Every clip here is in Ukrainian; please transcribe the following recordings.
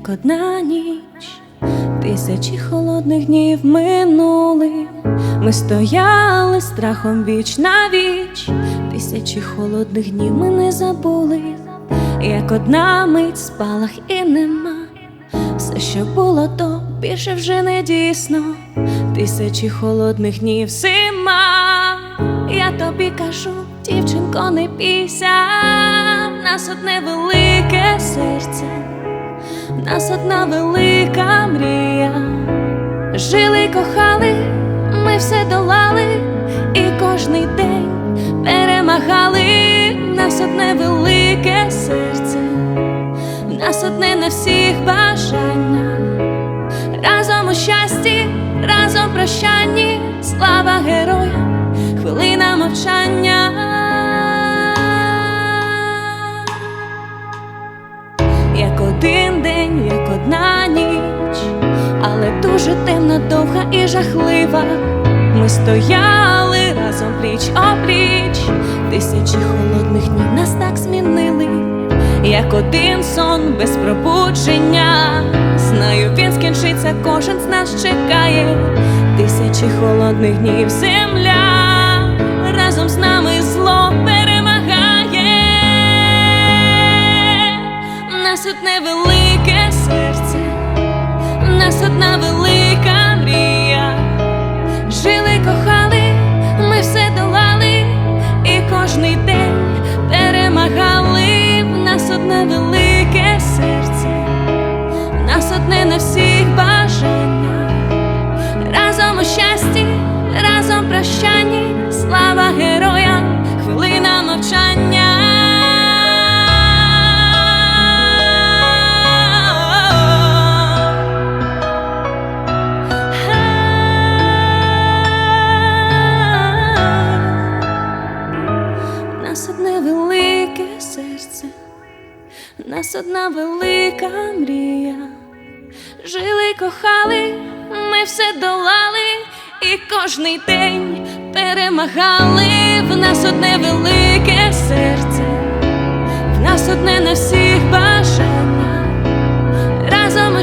як одна ніч, тисячі холодних днів минули. Ми стояли страхом віч на віч, тисячі холодних днів ми не забули, як одна мить спалах і нема. Все, що було, то більше вже не дійсно. Тисячі холодних днів зима. Я тобі кажу, дівчинко, не бійся, в нас одне велике серце, в нас одна велика мрія. Жили, кохали, ми все долали, і кожний день перемагали. Нас одне велике серце, нас одне на всіх бажання. Разом у щасті, разом прощанні, слава героям, хвилина мовчання. І жахлива. Ми стояли разом пліч опліч, тисячі холодних днів нас так змінили, як один сон без пробудження. Знаю, він скінчиться, кожен з нас чекає, тисячі холодних днів земля нас одне на всіх бажання. Разом у щасті, разом прощанні, слава героям, хвилина мовчання. Нас велике серце, нас одна велика мрія. Жили, кохали, ми все долали, і кожний день перемагали. В нас одне велике серце, в нас одне на всіх бажання. Разом у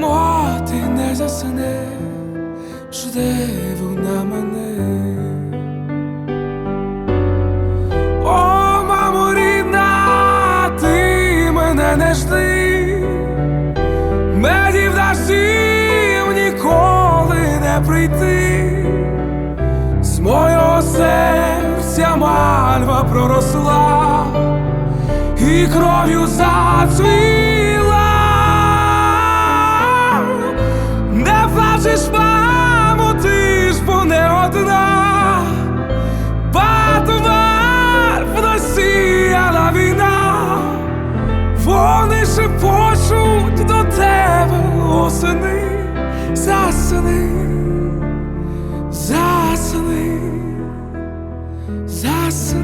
Мати не засне, жде вона мене. О, мамо рідна, ти мене не жди, медів дощів ніколи не прийти, з мого серця мальва проросла і кров'ю зацвіла. Плачеш, мамо, ти ж бо не одна, Батумар в Росія війна, вони шепочуть до тебе осени, засни, засни, засни,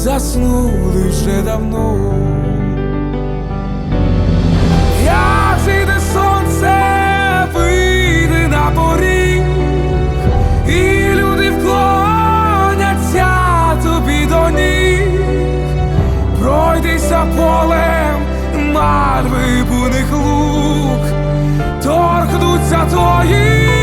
заснули вже давно. Як зійде сонце, вийде на поріг, і люди вклоняться тобі до ніг, пройдися полем мальви буних лук, торкнуться твоїх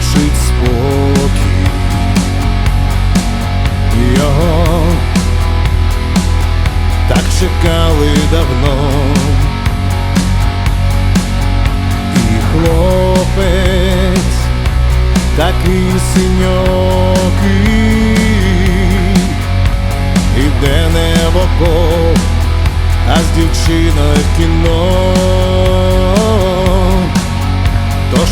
так спокій. Його так чекали давно, і хлопець такий синьокий, іде не в окоп, а з дівчиною в кіно.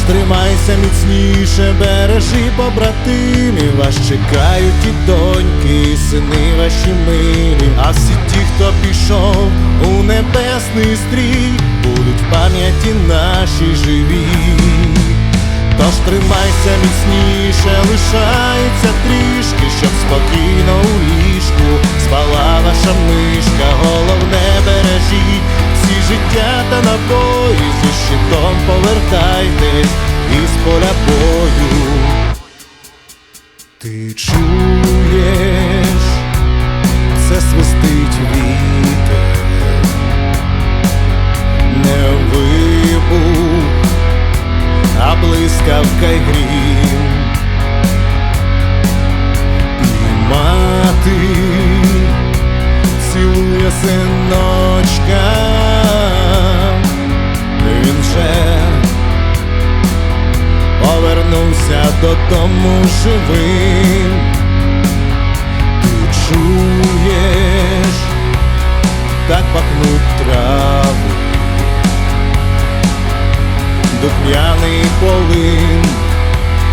Тримайся міцніше, бережи побратимів, вас чекають і доньки, і сини ваші милі, а всі ті, хто пішов у небесний стрій, будуть в пам'яті наші живі. Тож тримайся міцніше, лишається трішки, щоб спокійно у ліжку спала ваша мишка, головне бережіть життя та набої, зі щитом повертайтесь із поля бою. Ти чуєш, це свистить вітер, додому живим. Ти чуєш, так пахнуть трави духмяний полин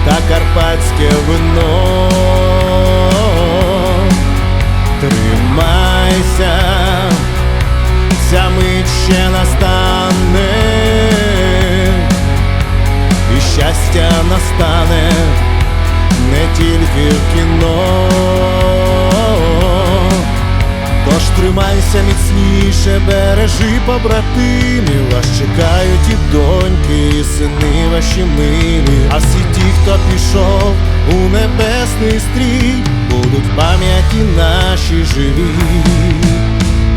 та карпатське вино. Тримайся, ця мить ще настане, щастя настане не тільки в кіно. Тож тримайся міцніше, бережи побратимів, вас чекають і доньки, і сини ваші милі, а всі ті, хто пішов у небесний стрій, будуть в пам'яті наші живі.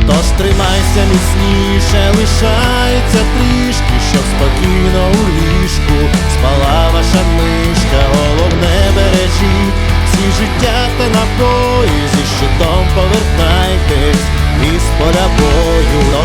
Тож тримайся міцніше, лишається трішки, щоб спокійно у ліжку спала ваша мишка, головне бережі, всі життя та напої, зі щитом повертайтесь із поля бою.